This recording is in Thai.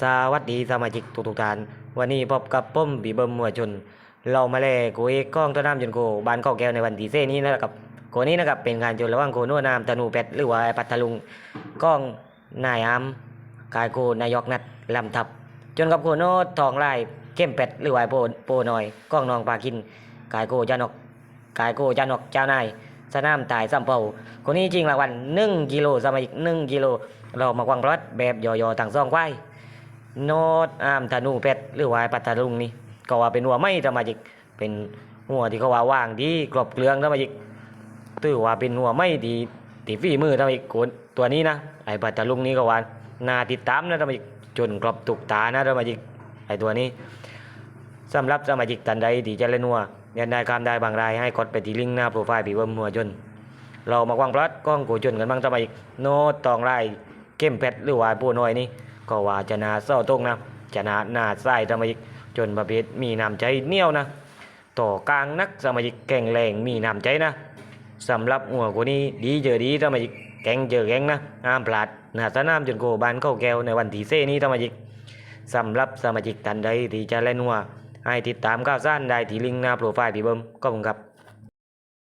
สวัสดีสมาชิกทุกทุกๆท่าน วันนี้พบกับผมบีเบิมมัวชน เรามาแลกูเอกกล้องต้นน้ำจนโกบานข้าแก้วในวันที่เซนี้นะครับโกนี้นะครับเป็นการจนระหว่างโกนวน้ำตนูเป็ดหรือว่าไอปัทลุงกล้องนายอามกายโกนายกนัดลำทับ จนกับโกโนตทองลายเข้มเป็ดหรือว่าโปโปหน่อยกล้องนองปากินกายโกจานกกายโกจานกเจ้านายสนามตายซ้ำเป่าคนนี้จริงรางวัลหนึ่งกิโลสมาชิกหนึ่งกิโลเรามากวางรถแบบย่อๆต่างซองควาย โนดอามธนูเพชรหรือว่าปัตตาลุงนี่ก็ว่าเป็นหัวไม่ธรรมจิกเป็นหัวที่เขาว่าว่างดีกรอบเกลืองธรรมจิกตือว่าเป็นหัวไม่ดีตีฝีมือธรรมจิกโกนตัวนี้นะไอ้ปัตตาลุงนี่ก็ว่านาติดตามนะธรรมจิกจนกรอบตุกตานะธรรมจิกไอ้ตัวนี้สำหรับสมาชิกท่านใดที่จะเล่นหัวเรียนได้คำได้บางรายให้กดไปที่ลิงก์หน้าโปรไฟล์ปีเวิร์มหัวจนเรามากวางพลัดกล้องกูจนกันบ้างสมาชิกโนตตองไล่เข้มเพชรหรือว่าปูน้อยนี่ ก็ว่าจะนาเศร้าตรงนะจะนาหนาใส่สมาชิกจนประเภทมีน้ำใจเหนียวนะต่อกลางนักสมาชิกแข็งแรงมีน้ำใจนะสำหรับหัวคนนี้ดีเจอดีสมาชิกแกงเจอแกงนะห้ามพลาดหนาสนามจนโกบานเข้าแก้วในวันที่เซนี้สมาชิกสำหรับสมาชิกท่านใดที่จะเล่นหัวให้ติดตามข่าวสารได้ที่ลิงก์หน้าโปรไฟล์พี่เบิ้มก็ผมครับ